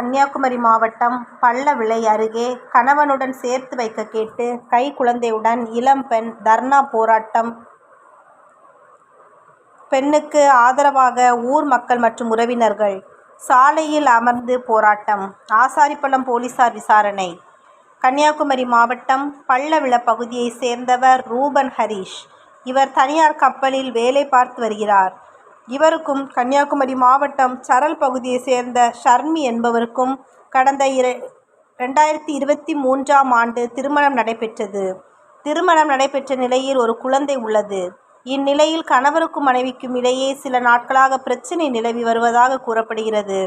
கன்னியாகுமரி மாவட்டம் பள்ளவிளை அருகே கணவனுடன் சேர்த்து வைக்க கேட்டு கைக்குழந்தையுடன் இளம்பெண் தர்ணா போராட்டம். பெண்ணுக்கு ஆதரவாக ஊர் மக்கள் மற்றும் உறவினர்கள் சாலையில் அமர்ந்து போராட்டம். ஆசாரிப்பள்ளம் போலீசார் விசாரணை. கன்னியாகுமரி மாவட்டம் பள்ளவிள பகுதியைச் சேர்ந்தவர் ரூபன் ஹரிஷ். இவர் தனியார் கப்பலில் வேலை பார்த்து வருகிறார். இவருக்கும் கன்னியாகுமரி மாவட்டம் சரல் பகுதியைச் சேர்ந்த ஷர்மி என்பவருக்கும் கடந்த இர ரெண்டாயிரத்தி இருபத்தி மூன்றாம் ஆண்டு திருமணம் நடைபெற்றது. திருமணம் நடைபெற்ற நிலையில் ஒரு குழந்தை உள்ளது. இந்நிலையில் கணவருக்கும் மனைவிக்கும் இடையே சில நாட்களாக பிரச்சினை நிலவி வருவதாக கூறப்படுகிறது.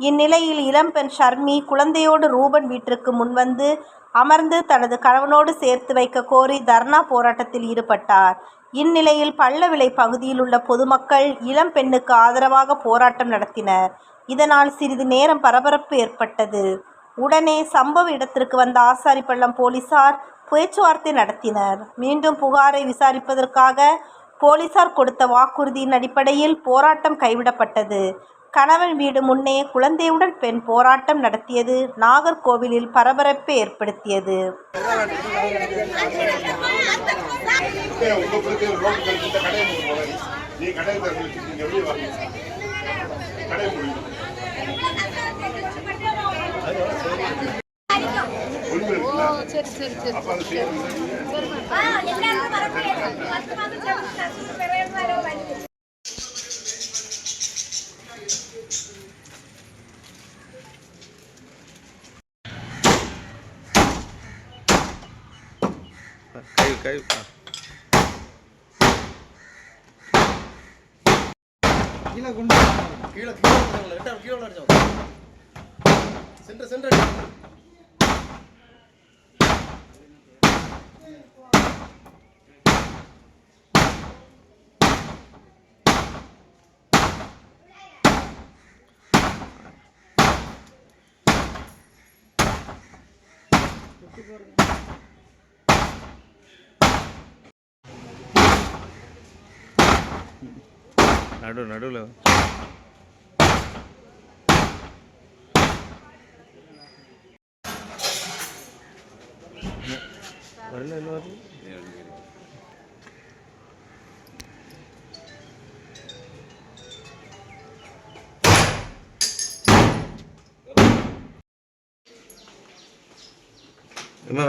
இந்நிலையில் இளம்பெண் ஷர்மி குழந்தையோடு ரூபன் வீட்டிற்கு முன்வந்து அமர்ந்து தனது கணவனோடு சேர்த்து வைக்க கோரி தர்ணா போராட்டத்தில் ஈடுபட்டார். இந்நிலையில் பள்ளவிளை பகுதியில் உள்ள பொதுமக்கள் இளம் பெண்ணுக்கு ஆதரவாக போராட்டம் நடத்தினர். இதனால் சிறிது நேரம் பரபரப்பு ஏற்பட்டது. உடனே சம்பவ இடத்திற்கு வந்த ஆசாரிப்பள்ளம் போலீசார் பேச்சுவார்த்தை நடத்தினர். மீண்டும் புகாரை விசாரிப்பதற்காக போலீசார் கொடுத்த வாக்குறுதியின் அடிப்படையில் போராட்டம் கைவிடப்பட்டது. கணவன் வீடு முன்னே குழந்தையுடன் பெண் போராட்டம் நடத்தியது நாகர்கோவிலில் பரபரப்பை ஏற்படுத்தியது. உங்க பிறகு ரோடு இந்த கடையை மூடுவோம் நீ கடையை திறந்து நீங்க எப்படி வாங்க. கடையை முடியும் உண்மை இருக்குல்ல கீழே கொண்டு கீழே கீழே கொண்டு வா. கீழே அடிச்சோம் அடிச்சா சென்டர் சென்டர் அடி. நடு நடுவில். வரல இல்லை வரல.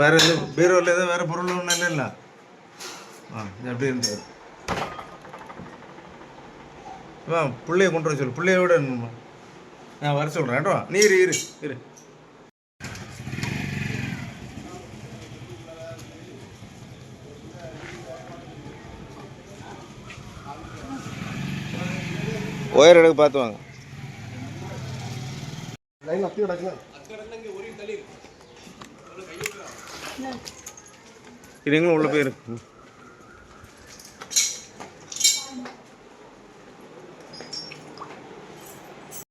வேற எதுவும் பீரோவில் எதுவும் வேற பொருள் ஒன்றும் இல்லைல்ல? ஆ அப்படி இருந்தார் பிள்ளைய கொண்டு வர சொல்லு. பிள்ளைய விட என்னம்மா நான் வர சொல்கிறேன் ஏட்டோ நீ இரு இரு இரு. ஒயர் எடுக்க பார்த்து வாங்க. லைன் அப்படியே கிடக்குங்க இது எங்களும் உள்ள போயிருக்கு